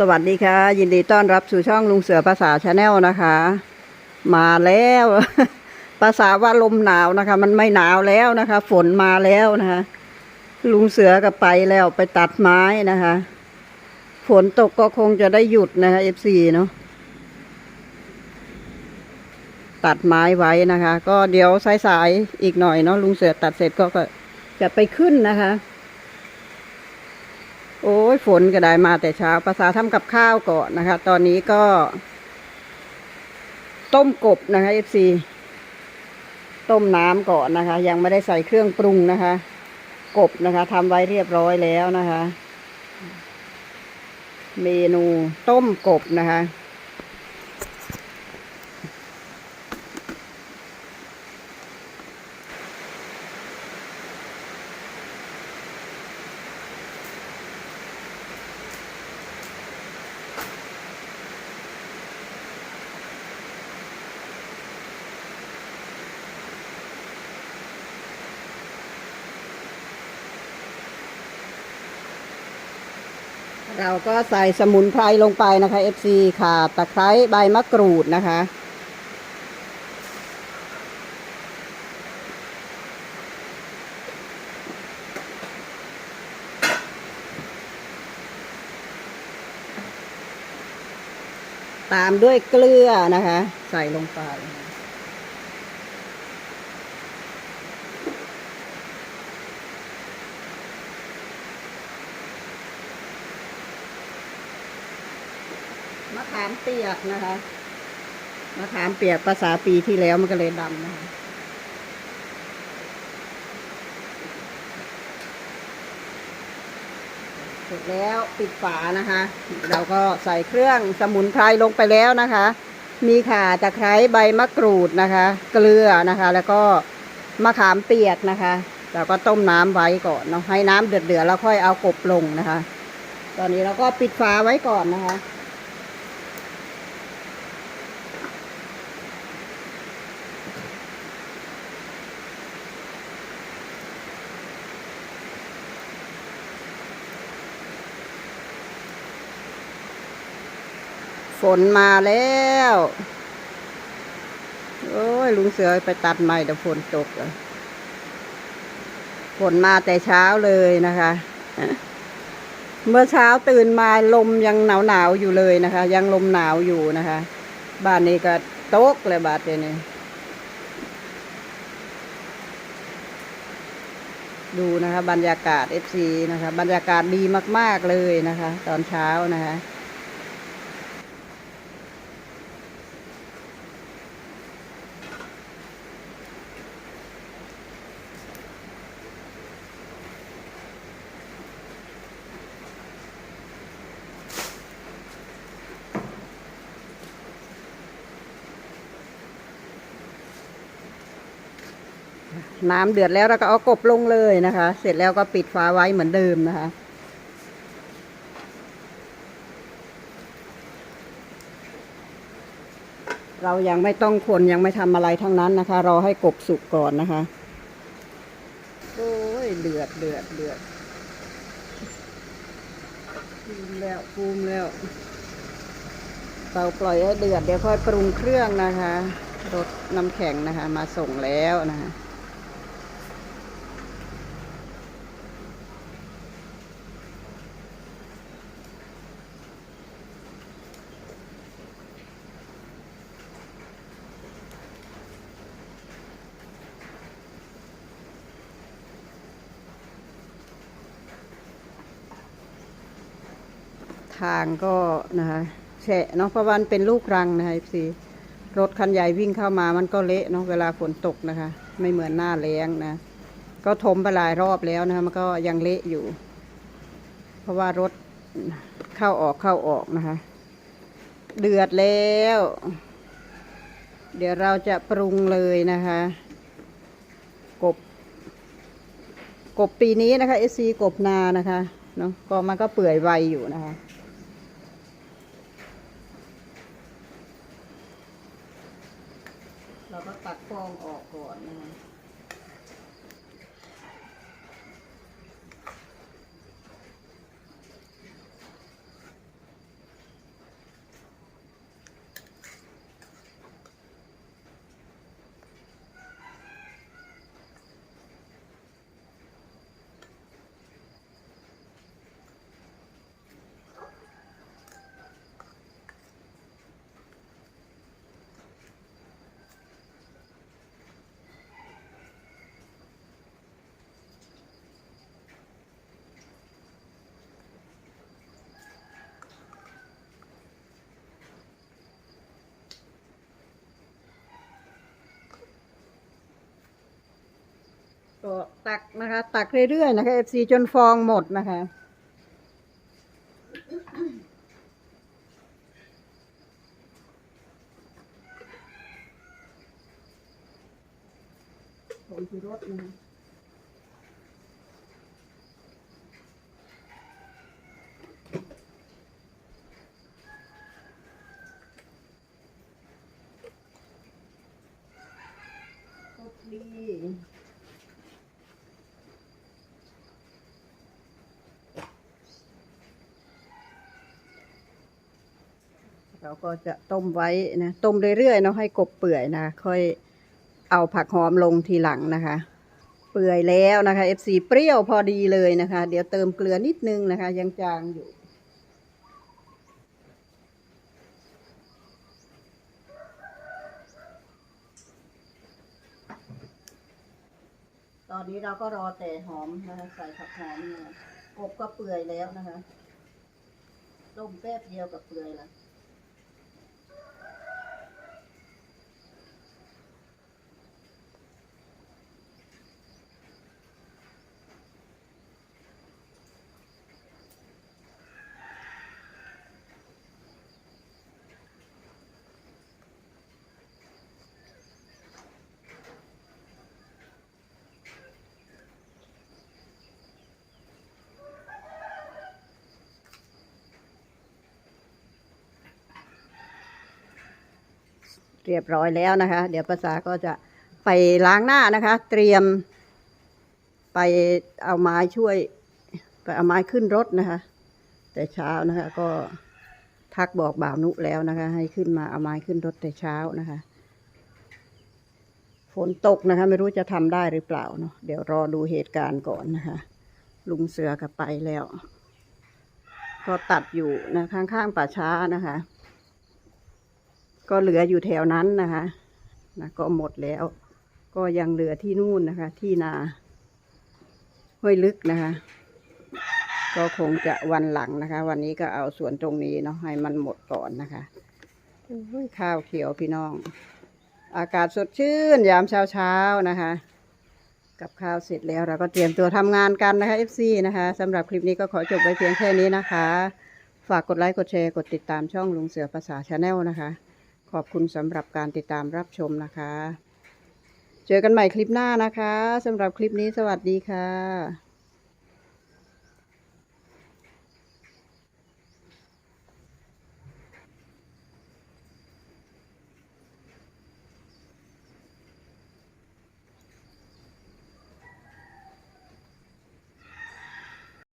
สวัสดีค่ะ ยินดีต้อนรับสู่ช่องลุงเสือภาษาชาแนลนะคะ มาแล้วภาษาว่าลมหนาวนะคะ มันไม่หนาวแล้วนะคะ ฝนมาแล้วนะคะลุงเสือก็ไปแล้วไปตัดไม้นะคะ ฝนตกก็คงจะได้หยุดนะคะเอฟซีเนาะตัดไม้ไว้นะคะ ก็เดี๋ยวสายๆอีกหน่อยเนาะลุงเสือตัดเสร็จก็ก็จะไปขึ้นนะคะ โอ้ยฝนก็ได้มาแต่เช้าภาษาทำกับข้าวก่อนนะคะ ตอนนี้ก็ ต้มกบนะคะเอฟซีต้มน้ำก่อนนะคะ ยังไม่ได้ใส่เครื่องปรุงนะคะ กบนะคะทำไว้เรียบร้อยแล้วนะคะ เมนูต้มกบนะคะ เราก็ใส่สมุนไพรลงไปนะคะ FC ค่ะ ตะไคร้ใบมะกรูดนะคะ ตามด้วยเกลือนะคะ ใส่ลงไป ขามเปียกนะคะมะขามเปียกภาษาปีที่แล้วมันก็เลยดำนะคะเสร็จแล้วปิดฝานะคะ เราก็ใส่เครื่องสมุนไพรลงไปแล้วนะคะ มีข่าตะไคร้ใบมะกรูดนะคะ เกลือนะคะ แล้วก็มะขามเปียกนะคะ เราก็ต้มน้ำไว้ก่อนเนาะให้น้ำเดือดๆแล้วค่อยเอากบลงนะคะ ตอนนี้เราก็ปิดฝาไว้ก่อนนะคะ ฝนมาแล้ว โอ้ยลุงเสือไปตัดไม้แต่ฝนตกอะฝนมาแต่เช้าเลยนะคะ เมื่อเช้าตื่นมาลมยังหนาวหนาวอยู่เลยนะคะ ยังลมหนาวอยู่นะคะ บ้านนี้ก็ตกเลยบาดเดี๋ยวนี้ดูนะคะ บรรยากาศ FC นะคะ บรรยากาศดีมาก ๆ เลยนะคะ ตอนเช้านะคะ น้ำเดือดแล้วเราก็เอากบลงเลยนะคะ เสร็จแล้วก็ปิดฝาไว้เหมือนเดิมนะคะ เรายังไม่ต้องคนยังไม่ทำอะไรทั้งนั้นนะคะ รอให้กบสุกก่อนนะคะโอ้ยเดือดเดือดเดือดฟูมแล้วฟูมแล้วเตาปล่อยให้เดือดเดี๋ยวค่อยปรุงเครื่องนะคะรสน้ำแข็งนะคะ มาส่งแล้วนะคะ ทางก็นะคะแฉะเนาะเพราะวันเป็นลูกรังนะคะพี่รถคันใหญ่วิ่งเข้ามามันก็เละเนาะเวลาฝนตกนะคะ ไม่เหมือนหน้าแล้งนะ ก็ทมไปหลายรอบแล้วนะคะมันก็ยังเละอยู่ เพราะว่ารถเข้าออกเข้าออกนะคะ เดือดแล้ว เดี๋ยวเราจะปรุงเลยนะคะ กบ กบปีนี้นะคะเอซีกบนานะคะเนาะก็มันก็เปื่อยไวอยู่นะคะ เราก็ตัดฟองออกก่อนนะคะ ก็ตักนะคะ ตักเรื่อยๆนะคะ FC จนฟองหมดนะคะ ผงชูรสนะคะก็ดี เราก็จะต้มไว้นะต้มเรื่อยๆเนาะให้กบเปื่อยนะ ค่อยเอาผักหอมลงทีหลังนะคะ เปื่อยแล้วนะคะ FC เปรี้ยวพอดีเลยนะคะ เดี๋ยวเติมเกลือนิดนึงนะคะ ยังจางอยู่ตอนนี้เราก็รอแต่หอมนะคะใส่ผักหอมเนี่ยกบก็เปื่อยแล้วนะคะต้มแป๊บเดียวกับเปื่อยแล้ว เรียบร้อยแล้วนะคะ เดี๋ยวภาษาก็จะไปล้างหน้านะคะ เตรียม ไปเอาไม้ช่วย ไปเอาไม้ขึ้นรถนะคะ แต่เช้านะคะ ก็ทักบอกบ่าวนุแล้วนะคะ ให้ขึ้นมาเอาไม้ขึ้นรถแต่เช้านะคะฝนตกนะคะ ไม่รู้จะทำได้หรือเปล่าเนาะเดี๋ยวรอดูเหตุการณ์ก่อนนะคะ ลุงเสือกับไปแล้ว ก็ตัดอยู่นะข้างๆป่าช้านะคะ ก็เหลืออยู่แถวนั้นนะคะนะก็หมดแล้ว ก็ยังเหลือที่นู่นนะคะ ที่นาห้วยลึกนะคะ ก็คงจะวันหลังนะคะ วันนี้ก็เอาส่วนตรงนี้เนาะให้มันหมดก่อนนะคะข้าวเขียวพี่น้อง อากาศสดชื่น ยามเช้าเช้านะคะ กับข้าวเสร็จแล้วเราก็เตรียมตัวทำงานกันนะคะ FC นะคะสำหรับคลิปนี้ก็ขอจบไว้เพียงแค่นี้นะคะ ฝากกดไลค์กดแชร์กดติดตามช่องลุงเสือภาษาชาแนลนะคะ ขอบคุณสำหรับการติดตามรับชมนะคะ เจอกันใหม่คลิปหน้านะคะสำหรับคลิปนี้สวัสดีค่ะ